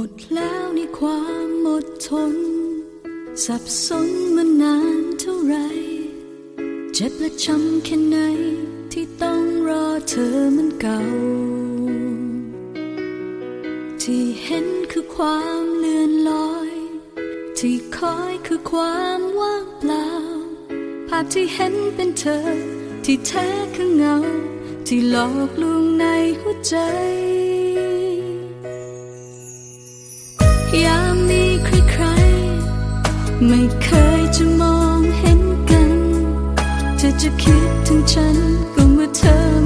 หมดแล้วในความอดทน สับสนมานานเท่าไร เจ็บและช้ำแค่ไหน ที่ต้องรอเธอมันเก่า ที่เห็นคือความเลื่อนลอย ที่คอยคือความว่างเปล่า ภาพที่เห็นเป็นเธอ ที่แท้คือเงา ที่หลอกลวงในหัวใจ ไม่เคยจะมองเห็นกัน เธอจะคิดถึงฉันก็เมื่อเธอ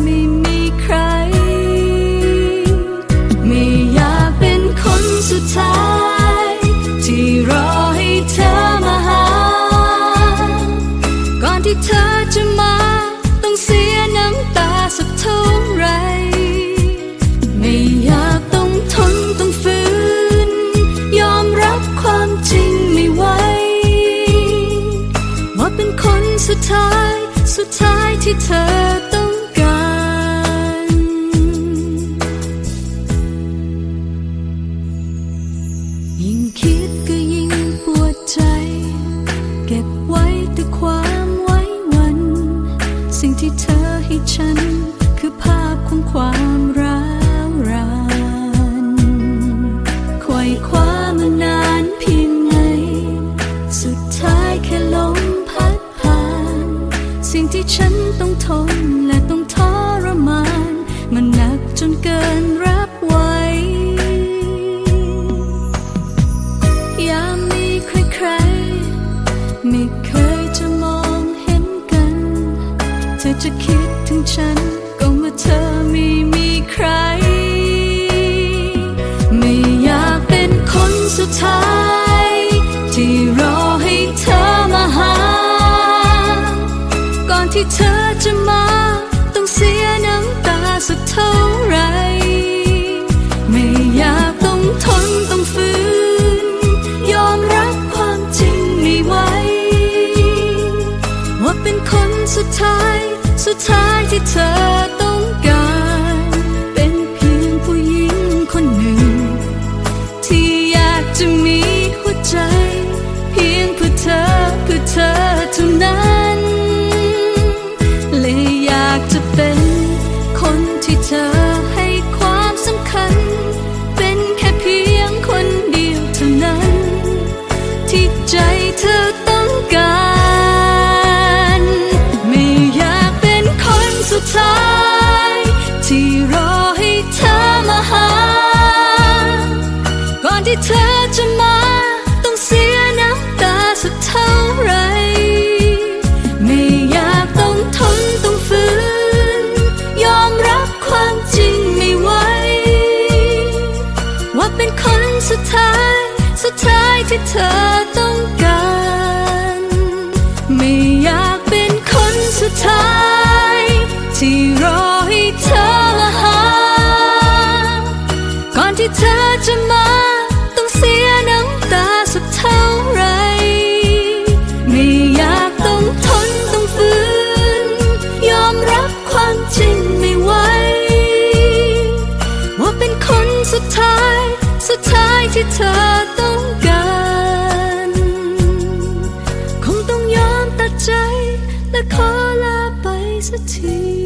สุดท้าย สุดท้ายที่เธอต้องการ ยิ่งคิดก็ยิ่งปวดใจ เก็บไว้แต่ความไว้วัน สิ่งที่เธอให้ฉัน ฉันต้องทนและต้องทรมาน มันหนักจนเกินรับไหว ยามมีใครๆไม่เคยจะมองเห็นกัน เธอจะคิดถึงฉันก็เมื่อเธอไม่มีใคร ไม่อยากเป็นคนสุดท้าย จะมา ต้องเสียน้ำตาสักเท่า จะเป็นคนที่เธอให้ความสำคัญ เป็นแค่เพียงคนเดียวเท่านั้น ที่ใจเธอต้องการ ไม่อยากเป็นคนสุดท้าย ที่รอให้เธอมาหา ก่อนที่เธอ เป็นคนสุดท้าย สุดท้ายที่เธอต้อง ค